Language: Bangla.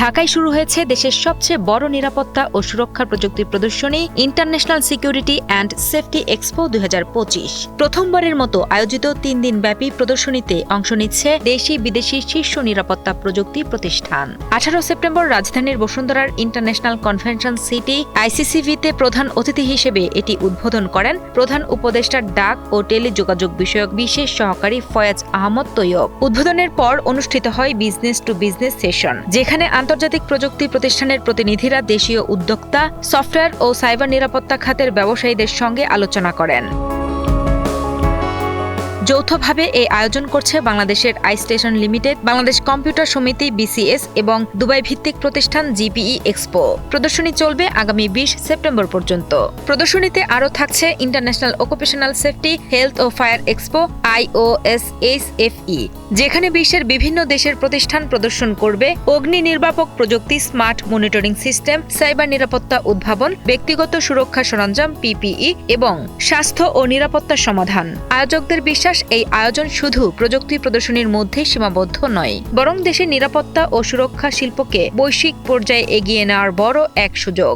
ঢাকায় শুরু হয়েছে দেশের সবচেয়ে বড় নিরাপত্তা ও সুরক্ষা প্রযুক্তি প্রদর্শনী international security and safety expo দুই হাজার পঁচিশ। প্রথমবারের মতো আয়োজিত তিন দিন ব্যাপী প্রদর্শনীতে অংশ নিচ্ছে দেশি বিদেশি শীর্ষ নিরাপত্তা প্রযুক্তি প্রতিষ্ঠান। আঠারো সেপ্টেম্বর রাজধানীর বসুন্ধরার ইন্টারন্যাশনাল কনভেনশন সিটি আইসিসিভিতে প্রধান অতিথি হিসেবে এটি উদ্বোধন করেন প্রধান উপদেষ্টার ডাক ও টেলিযোগাযোগ বিষয়ক বিশেষ সহকারী ফয়াজ আহমদ তৈয়ব। উদ্বোধনের পর অনুষ্ঠিত হয় বিজনেস টু বিজনেস সেশন, যেখানে আন্তর্জাতিক প্রযুক্তি প্রতিষ্ঠানের প্রতিনিধিরা দেশীয় উদ্যোক্তা, সফটওয়্যার ও সাইবার নিরাপত্তা খাতের ব্যবসায়ীদের সঙ্গে আলোচনা করেন। যৌথভাবে এই আয়োজন করছে বাংলাদেশের I station limited, Bangladesh computer সমিতি বিসিএস এবং দুবাই ভিত্তিক প্রতিষ্ঠান জিপিই এক্সপো। প্রদর্শনী চলবে আগামী বিশ সেপ্টেম্বর পর্যন্ত। প্রদর্শনীতে আরও থাকছে ইন্টারন্যাশনাল অকুপেশনাল সেফটি, হেলথ ও ফায়ার এক্সপো আইওএসএসএফই যেখানে বিশ্বের বিভিন্ন দেশের প্রতিষ্ঠান প্রদর্শন করবে অগ্নি নির্বাপক প্রযুক্তি স্মার্ট মনিটরিং সিস্টেম, সাইবার নিরাপত্তা উদ্ভাবন, ব্যক্তিগত সুরক্ষা সরঞ্জাম পিপিই এবং স্বাস্থ্য ও নিরাপত্তা সমাধান। আয়োজকদের বিশ্বাস এই আয়োজন শুধু প্রযুক্তি প্রদর্শনীর মধ্যে সীমাবদ্ধ নয়, বরং দেশের নিরাপত্তা ও সুরক্ষা শিল্পকে বৈশ্বিক পর্যায়ে এগিয়ে নেওয়ার বড় এক সুযোগ।